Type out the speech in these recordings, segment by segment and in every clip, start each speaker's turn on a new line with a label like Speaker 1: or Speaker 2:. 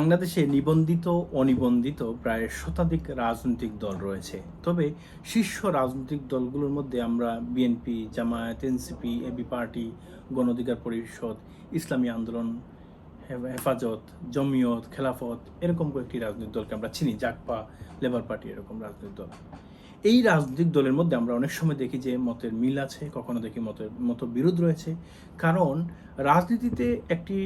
Speaker 1: বাংলাদেশে নিবন্ধিত অনিবন্ধিত প্রায় শতাধিক রাজনৈতিক দল রয়েছে। তবে শীর্ষ রাজনৈতিক দলগুলোর মধ্যে আমরা BNP Jamaat NCP AB party Gano Odhikar Parishad, ইসলামী আন্দোলন হেফাজত, জমিয়ত, খেলাফত এরকম কয়েকটি রাজনৈতিক দলকে আমরা চিনি। জাকপা লেবার পার্টি এরকম রাজনৈতিক দল। এই রাজনৈতিক দলের মধ্যে আমরা অনেক সময় দেখি যে মতের মিল আছে, কখনো দেখি মতের মত বিরোধ রয়েছে। কারণ রাজনীতিতে একটি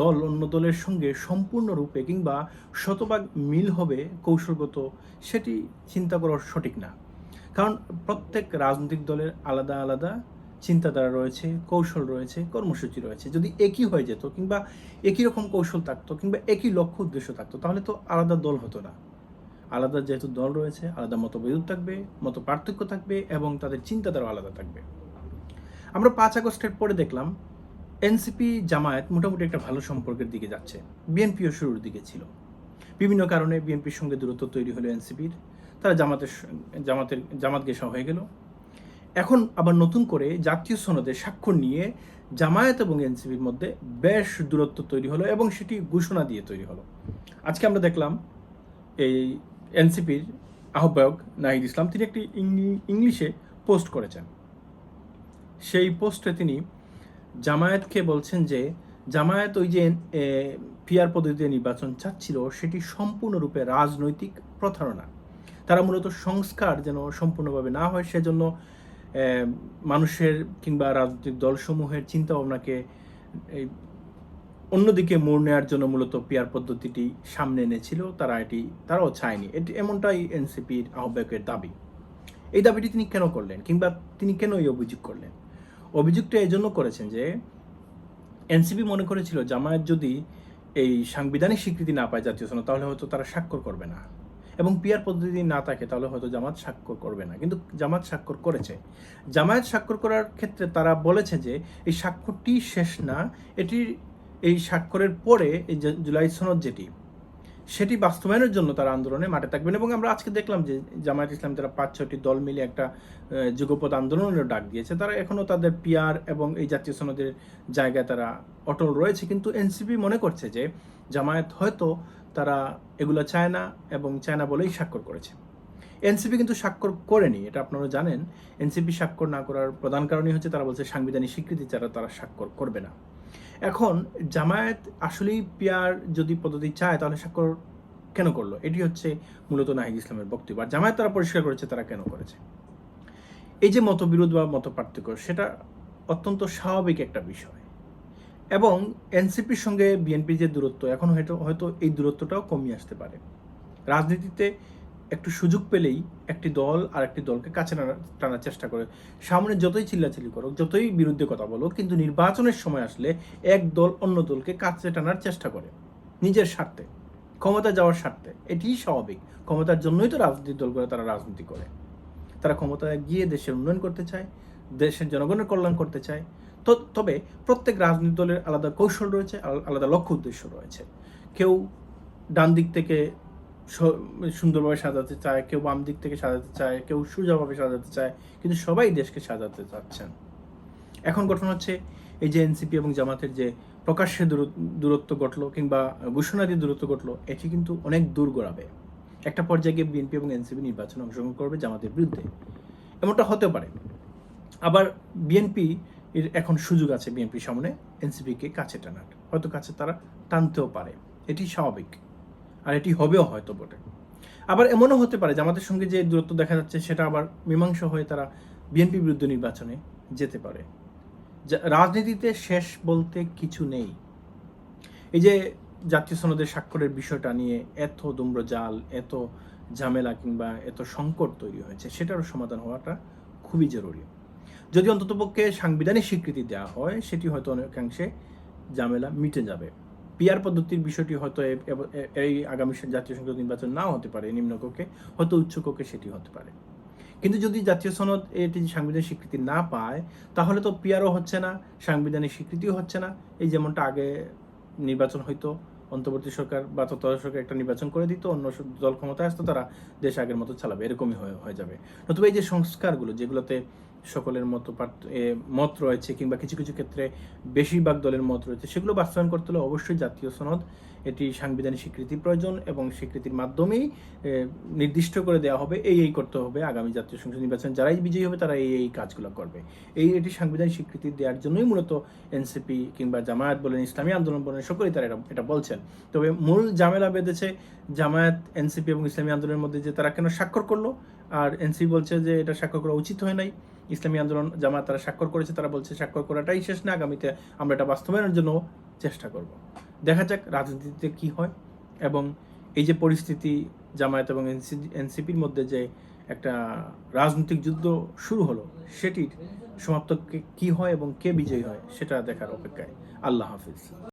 Speaker 1: দল অন্য দলের সঙ্গে সম্পূর্ণরূপে কিংবা শতভাগ মিল হবে কৌশলগত, সেটি চিন্তা করা সঠিক না। কারণ প্রত্যেক রাজনৈতিক দলের আলাদা আলাদা চিন্তাধারা রয়েছে, কৌশল রয়েছে, কর্মসূচি রয়েছে। যদি একই হয়ে যেত কিংবা একই রকম কৌশল থাকতো কিংবা একই লক্ষ্য, উদ্দেশ্য থাকতো, তাহলে তো আলাদা দল হতো না। আলাদা যেহেতু দল রয়েছে, আলাদা মতবিরোধ থাকবে মত পার্থক্য থাকবে এবং তাদের চিন্তাধারা আলাদা থাকবে। আমরা পাঁচ আগস্টের পরে দেখলাম, এনসিপি জামায়াত মোটামুটি একটা ভালো সম্পর্কের দিকে যাচ্ছে। বিএনপিও শুরুর দিকে ছিল। বিভিন্ন কারণে বিএনপির সঙ্গে দূরত্ব তৈরি হলো এনসিপির। তারা জামাতের জামাতের জামাত গেসা হয়ে গেল। এখন আবার নতুন করে জাতীয় সনদে স্বাক্ষর নিয়ে জামায়াত এবং এনসিপির মধ্যে বেশ দূরত্ব তৈরি হলো এবং সেটি ঘোষণা দিয়ে তৈরি হলো। আজকে আমরা দেখলাম, এই এনসিপির আহ্বায়ক নাহিদ ইসলাম, তিনি একটি ইংলি- ইংলিশে পোস্ট করেছেন। সেই পোস্টে তিনি জামায়াতকে বলছেন যে, জামায়াত ওই যে পিয়ার পদ্ধতিতে নির্বাচন চাচ্ছিল, সেটি সম্পূর্ণরূপে রাজনৈতিক প্রতারণা। তারা মূলত সংস্কার যেন সম্পূর্ণভাবে না হয়, সেজন্য মানুষের কিংবা রাজনৈতিক দলসমূহের চিন্তা ভাবনাকে এই অন্যদিকে মোড় নেওয়ার জন্য মূলত পিয়ার পদ্ধতিটি সামনে এনেছিল, তারা এটি, তারাও চায়নি। এটি এমনটাই এনসিপির আহ্বায়কের দাবি। এই দাবিটি তিনি কেন করলেন কিংবা তিনি কেন এই অভিযোগ করলেন? অভিযোগটা এই জন্য করেছেন যে, এনসিপি মনে করেছিল, জামায়াত যদি এই সাংবিধানিক স্বীকৃতি না পায় জাতীয় সনদ তাহলে হয়তো তারা স্বাক্ষর করবে না। এবং পিয়ার পদ্ধতি না থাকে, তাহলে হয়তো জামাত স্বাক্ষর করবে না। কিন্তু জামাত স্বাক্ষর করেছে। জামায়াত স্বাক্ষর করার ক্ষেত্রে তারা বলেছে যে, এই স্বাক্ষরটি শেষ না, এটির এই স্বাক্ষরের পরে, এই জুলাই সনদ যেটি, সেটি বাস্তবায়নের জন্য তারা আন্দোলনে মাঠে থাকবেন এবং আমরা আজকে দেখলাম যে জামায়াত ইসলাম তারা পাঁচ, ছয়টি দল মিলে একটা যুগপথ আন্দোলনের ডাক দিয়েছে। তারা এখনও তাদের পিয়ার এবং এই জাতীয় সনদের জায়গায় তারা অটল রয়েছে। কিন্তু এনসিপি মনে করছে যে জামায়াত হয়তো তারা এগুলো চায় না এবং চায় না বলেই স্বাক্ষর করেছে। এনসিপি কিন্তু স্বাক্ষর করেনি, এটা আপনারা জানেন। এনসিপি স্বাক্ষর না করার প্রধান কারণই হচ্ছে তারা বলছে সাংবিধানিক স্বীকৃতি ছাড়া তারা স্বাক্ষর করবে না। এখন জামায়াত আসলেই পিয়ার যদি পদ্ধতি চায়, তাহলে স্বাক্ষর কেন করল? এটি হচ্ছে মূলত নাহিদ ইসলামের বক্তব্য। আর জামায়াত তারা পরিষ্কার করেছে, তারা কেন করেছে? এই যে মতবিরোধ বা মত পার্থক্য সেটা অত্যন্ত স্বাভাবিক একটা বিষয়। এবং এনসিপির সঙ্গে বিএনপির যে দূরত্ব, এখন হয়তো হয়তো এই দূরত্বটাও কমিয়ে আসতে পারে। রাজনীতিতে একটু সুযোগ পেলেই একটি দল আর একটি দলকে কাছে টানা- টানার চেষ্টা করে। সামনে যতই চিল্লাচিল্লি করুক, যতই বিরুদ্ধে কথা বলুক, কিন্তু নির্বাচনের সময় আসলে এক দল অন্য দলকে কাছে টানার চেষ্টা করে। নিজের স্বার্থে, ক্ষমতা যাওয়ার স্বার্থে। এটিই স্বাভাবিক। ক্ষমতার জন্যই তো রাজনৈতিক দল করে তারা রাজনীতি করে। তারা ক্ষমতায় গিয়ে দেশের উন্নয়ন করতে চায়, দেশের জনগণের কল্যাণ করতে চায়। তো, তবে প্রত্যেক রাজনৈতিক দলের আলাদা কৌশল রয়েছে, আল- আলাদা লক্ষ্য উদ্দেশ্য রয়েছে। কেউ ডান দিক থেকে সুন্দরভাবে সাজাতে চায়, কেউ বাম দিক থেকে সাজাতে চায়, কেউ সোজাভাবে সাজাতে চায়, কিন্তু সবাই দেশকে সাজাতে চাচ্ছেন। এখন গঠন হচ্ছে এই যে এনসিপি এবং জামাতের যে প্রকাশ্যে দূরত্ব ঘটলো কিংবা ঘোষণা দিয়ে দূরত্ব ঘটলো, এটি কিন্তু অনেক দূর গড়াবে। একটা পর্যায়ে গিয়ে বিএনপি এবং এনসিপি নির্বাচনে অংশগ্রহণ করবে জামাতের বিরুদ্ধে। এমনটা হতে পারে। আবার বিএনপি এর এখন সুযোগ আছে বিএনপির সামনে, এনসিপিকে কাছে টানার। হয়তো কাছে তারা টানতেও পারে। এটি স্বাভাবিক। আর এটি হবেও হয়তো বটে। আবার এমনও হতে পারে যে আমাদের সঙ্গে যে দূরত্ব দেখা যাচ্ছে, সেটা আবার মীমাংসা হয়ে তারা বিএনপি বিরুদ্ধে নির্বাচনে যেতে পারে। রাজনীতিতে শেষ বলতে কিছু নেই। এই যে জাতীয় সনদের স্বাক্ষরের বিষয়টা নিয়ে এত দুম্র জাল, এত ঝামেলা কিংবা এত সংকট তৈরি হয়েছে, সেটারও সমাধান হওয়াটা খুবই জরুরি। যদি অন্ততপক্ষে সাংবিধানিক স্বীকৃতি দেওয়া হয়, সেটি হয়তো অনেকাংশে ঝামেলা মিটে যাবে। পিয়ার পদ্ধতির বিষয়টি হয়তো এই আগামী জাতীয় সংসদ নির্বাচন নাও হতে পারে নিম্নকক্ষে হয়তো উচ্চকক্ষে সেটি হতে পারে। কিন্তু যদি জাতীয় সনদ এটি সাংবিধানিক স্বীকৃতি না পায়, তাহলে তো পিয়ারও হচ্ছে না, সাংবিধানিক স্বীকৃতিও হচ্ছে না। এই যেমনটা আগে নির্বাচন হইতো, অন্তর্বর্তী সরকার বা তত্ত্বাবধায়ক সরকার একটা নির্বাচন করে দিত, অন্য দল ক্ষমতায় আসতো, তারা দেশ আগের মতো চালাবে, এরকমই হয়ে যাবে। নতুবা এই যে সংস্কারগুলো, যেগুলোতে সকলের মতো মত রয়েছে কিংবা কিছু কিছু ক্ষেত্রে বেশিরভাগ দলের মত রয়েছে। সেগুলো বাস্তবায়ন করতে হলে অবশ্যই জাতীয় সনদ, এটি সাংবিধানিক স্বীকৃতি প্রয়োজন এবং স্বীকৃতির মাধ্যমেই নির্দিষ্ট করে দেওয়া হবে, এই এই করতে হবে আগামী জাতীয় সংসদ নির্বাচন। যারাই বিজয়ী হবে তারা এই এই কাজগুলো করবে। এই, এটি সাংবিধানিক স্বীকৃতি দেওয়ার জন্যই মূলত এনসিপি কিংবা জামায়াত বলেন, ইসলামী আন্দোলন বলেন, সকলেই তারা এটা- এটা বলছেন। তবে মূল ঝামেলা বেঁধেছে জামায়াত, এনসিপি এবং ইসলামী আন্দোলনের মধ্যে যে তারা কেন স্বাক্ষর করল আর এনসিপি বলছে যে এটা স্বাক্ষর করা উচিত হয় নাই। ইসলামী আন্দোলন জামায়াত তারা স্বাক্ষর করেছে, তারা বলছে স্বাক্ষর করাটাই শেষ না, আগামীতে আমরা এটা বাস্তবায়নের জন্য চেষ্টা করব। দেখা যাক রাজনীতিতে কি হয় এবং এই যে পরিস্থিতি জামায়াত এবং এনসি, এনসিপির মধ্যে যে একটা রাজনৈতিক যুদ্ধ শুরু হলো, সেটির সমাপ্ত কি হয় এবং কে বিজয়ী হয়, সেটা দেখার অপেক্ষায়। আল্লাহ হাফিজ।